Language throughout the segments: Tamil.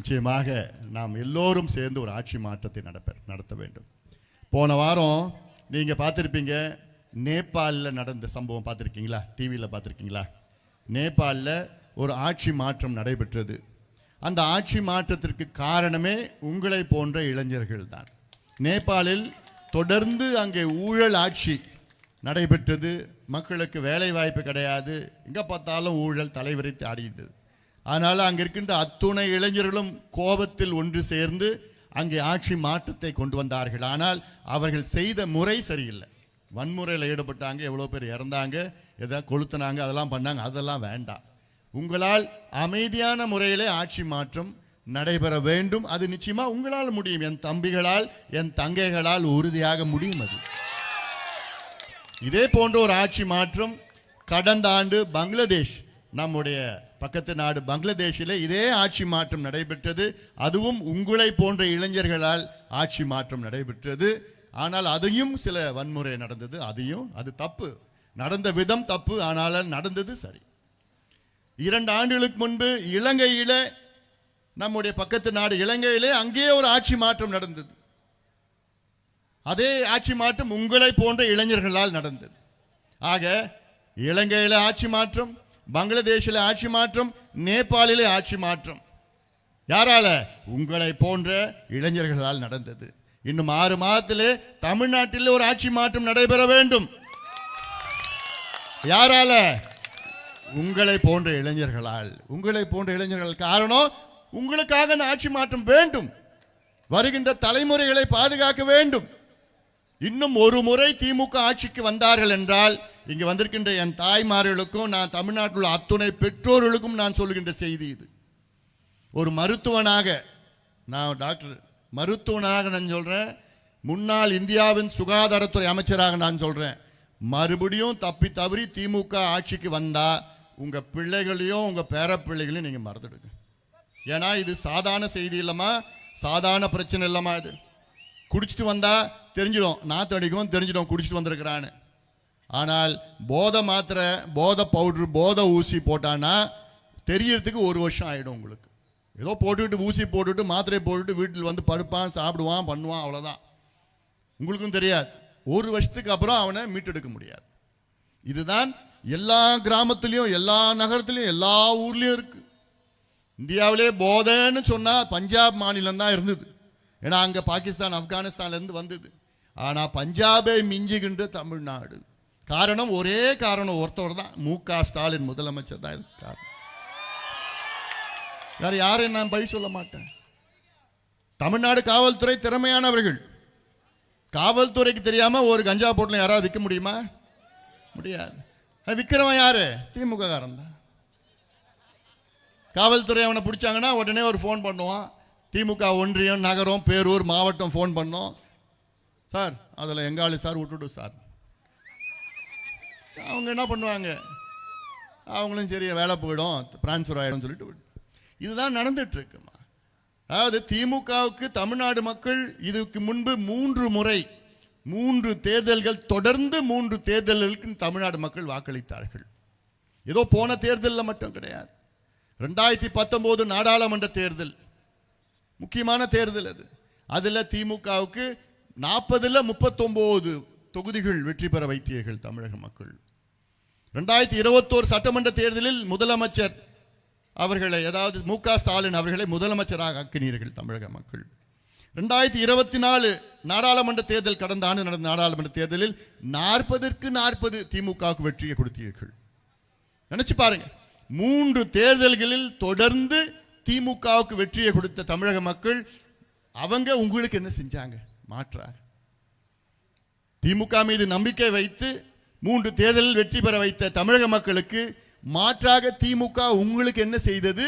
நிச்சயமாக நாம் எல்லோரும் சேர்ந்து ஒரு ஆட்சி மாற்றத்தை நடப்ப நடத்த வேண்டும். போன வாரம் நீங்கள் பார்த்துருப்பீங்க நேபாளில் நடந்த சம்பவம் பார்த்துருக்கீங்களா? டிவியில் பார்த்துருக்கீங்களா? நேபாளில் ஒரு ஆட்சி மாற்றம் நடைபெற்றது. அந்த ஆட்சி மாற்றத்திற்கு காரணமே உங்களை போன்ற இளைஞர்கள் தான். நேபாளில் தொடர்ந்து அங்கே ஊழல் ஆட்சி நடைபெற்றது. மக்களுக்கு வேலை வாய்ப்பு கிடையாது. எங்கே பார்த்தாலும் ஊழல் தலைவரை ஆடியது அதனால் அங்கே இருக்கின்ற அத்துணை இளைஞர்களும் கோபத்தில் ஒன்று சேர்ந்து அங்கே ஆட்சி மாற்றத்தை கொண்டு வந்தார்கள். ஆனால் அவர்கள் செய்த முறை சரியில்லை. வன்முறையில் ஈடுபட்டாங்க எவ்வளோ பேர் இறந்தாங்க எதாவது கொளுத்துனாங்க அதெல்லாம் பண்ணாங்க அதெல்லாம் வேண்டாம். உங்களால் அமைதியான முறையிலே ஆட்சி மாற்றம் நடைபெற வேண்டும். அது நிச்சயமா உங்களால் முடியும். என் தம்பிகளால் என் தங்கைகளால் உறுதியாக முடியும் அது. இதே போன்ற ஒரு ஆட்சி மாற்றம் கடந்த ஆண்டு பங்களாதேஷ் நம்முடைய பக்கத்து நாடு பங்களாதேஷில் இதே ஆட்சி மாற்றம் நடைபெற்றது. அதுவும் உங்களை போன்ற இளைஞர்களால் ஆட்சி மாற்றம் நடைபெற்றது. ஆனால் அதையும் சில வன்முறை நடந்தது. அதையும் அது தப்பு. நடந்த விதம் தப்பு ஆனால் நடந்தது சரி. இரண்டு ஆண்டுகளுக்கு முன்பு இலங்கையில் நம்முடைய பக்கத்து நாடு இலங்கையிலே அங்கேயே ஒரு ஆட்சி மாற்றம் நடந்தது. அதே ஆட்சி மாற்றம் உங்களை போன்ற இளைஞர்களால் நடந்தது. ஆக இலங்கையில் ஆட்சி மாற்றம் பங்களாதேஷில் ஆட்சி மாற்றம் நேபாளிலே ஆட்சி மாற்றம். யாரால? உங்களை போன்ற இளைஞர்களால் நடந்தது. இன்னும் ஆறு மாதத்திலே தமிழ்நாட்டில் ஒரு ஆட்சி மாற்றம் நடைபெற வேண்டும். யாரால? உங்களை போன்ற இளைஞர்களால். உங்களை போன்ற இளைஞர்கள் காரணம் உங்களுக்காக அந்த ஆட்சி மாற்றம் வேண்டும். வருகின்ற தலைமுறைகளை பாதுகாக்க வேண்டும். இன்னும் ஒரு முறை திமுக ஆட்சிக்கு வந்தார்கள் என்றால் இங்கே வந்திருக்கின்ற என் தாய்மார்களுக்கும் நான் தமிழ்நாட்டில் உள்ள அத்துணை பெற்றோர்களுக்கும் நான் சொல்லுகின்ற செய்தி இது. ஒரு மருத்துவனாக நான் டாக்டர் மருத்துவனாக நான் சொல்கிறேன் முன்னாள் இந்தியாவின் சுகாதாரத்துறை அமைச்சராக நான் சொல்கிறேன் மறுபடியும் தப்பி தவறி திமுக ஆட்சிக்கு வந்தால் உங்கள் பிள்ளைகளையும் உங்கள் பேர பிள்ளைகளையும் நீங்கள் மறந்துடுங்க. ஏன்னா இது சாதாரண செய்தி இல்லைம்மா. சாதாரண பிரச்சனை இல்லைம்மா இது. குடிச்சிட்டு வந்தால் தெரிஞ்சிடும். நாத்து அடிக்கும் தெரிஞ்சிடும். குடிச்சிட்டு வந்திருக்கிறான்னு. ஆனால் போதை மாத்திரை போதை பவுட்ரு போதை ஊசி போட்டான்னா தெரியறதுக்கு ஒரு வருஷம் ஆகிடும் உங்களுக்கு. ஏதோ போட்டுக்கிட்டு ஊசி போட்டுட்டு மாத்திரையை போட்டுட்டு வீட்டில் வந்து படுப்பான் சாப்பிடுவான் பண்ணுவான் அவ்வளோதான் உங்களுக்கும் தெரியாது. ஒரு வருஷத்துக்கு அப்புறம் அவனை மீட்டெடுக்க முடியாது. இதுதான் எல்லா கிராமத்துலேயும் எல்லா நகரத்துலேயும் எல்லா ஊர்லேயும் இருக்குது இந்தியாவிலே போதைன்னு சொன்னால் பஞ்சாப் மாநிலம் தான் இருந்தது. ஏன்னா அங்கே பாகிஸ்தான் ஆப்கானிஸ்தான்லேருந்து வந்தது. ஆனால் பஞ்சாபை மிஞ்சுகின்ற தமிழ்நாடு. காரணம் ஒரே காரணம் ஒருத்தவர் தான். மு க ஸ்டாலின் முதலமைச்சர் தான் இதுக்கு காரணம். வேற யாரையும் நான் பழி சொல்ல மாட்டேன். தமிழ்நாடு காவல்துறை திறமையானவர்கள். காவல்துறைக்கு தெரியாம ஒரு கஞ்சா போட்டில் யாராவது விற்க முடியுமா? முடியாது. விற்கிறவன் யாரு? திமுக காரன் தான். காவல்துறை அவனை பிடிச்சாங்கன்னா உடனே ஒரு ஃபோன் பண்ணுவான். திமுக ஒன்றியம் நகரம் பேரூர் மாவட்டம் ஃபோன் பண்ணோம். சார் அதில் எங்காளி சார் விட்டுடு சார். அவங்க என்ன பண்ணுவாங்க? அவங்களும் சரி வேலை போயிடும் டிரான்ஸ்ஃபர் ஆகிடும் சொல்லிட்டு இதுதான் நடந்துட்டுருக்குமா? அதாவது திமுகவுக்கு தமிழ்நாடு மக்கள் இதுக்கு முன்பு மூன்று முறை மூன்று தேர்தல்கள் தொடர்ந்து மூன்று தேர்தல்களுக்கு தமிழ்நாடு மக்கள் வாக்களித்தார்கள். ஏதோ போன தேர்தலில் மட்டும் கிடையாது. ரெண்டாயிரத்தி பத்தொம்போது நாடாளுமன்ற தேர்தல் முக்கியமான தேர்தல் அது. அதில் திமுகவுக்கு நாற்பதில் முப்பத்தொம்போது தொகுதிகள் வெற்றி பெற வைத்தீர்கள் தமிழக மக்கள். ரெண்டாயிரத்தி இருபத்தோரு சட்டமன்ற தேர்தலில் முதலமைச்சர் அவர்களை அதாவது மு க ஸ்டாலின் அவர்களை முதலமைச்சராக ஆக்கினீர்கள் தமிழக மக்கள். ரெண்டாயிரத்தி இருபத்தி நாலு நாடாளுமன்ற தேர்தல் கடந்த ஆண்டு நடந்த நாடாளுமன்ற தேர்தலில் நாற்பதற்கு நாற்பது திமுகவுக்கு வெற்றியை கொடுத்தீர்கள். நினைச்சு பாருங்க மூன்று தேர்தல்களில் தொடர்ந்து திமுகவுக்கு வெற்றியை கொடுத்த தமிழக மக்கள் அவங்க உங்களுக்கு என்ன செஞ்சாங்க? மாற்றார். திமுக மீது நம்பிக்கை வைத்து மூன்று தேர்தலில் வெற்றி பெற வைத்த தமிழக மக்களுக்கு மாற்றாக திமுக உங்களுக்கு என்ன செய்தது?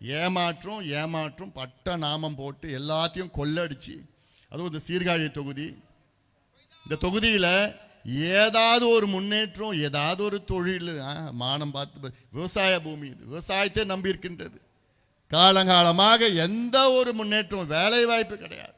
ஏமாற்றம் ஏமாற்றம் பட்ட நாமம் போட்டு எல்லாத்தையும் கொள்ளடிச்சு. அதுவும் இந்த சீர்காழி தொகுதி. இந்த தொகுதியில் ஏதாவது ஒரு முன்னேற்றம் ஏதாவது ஒரு தொழில் மானம் பார்த்து விவசாய பூமி இது. விவசாயத்தை நம்பி இருக்கின்றது. காலங்காலமாக எந்த ஒரு முன்னேற்றம் வேலை வாய்ப்பு கிடையாது.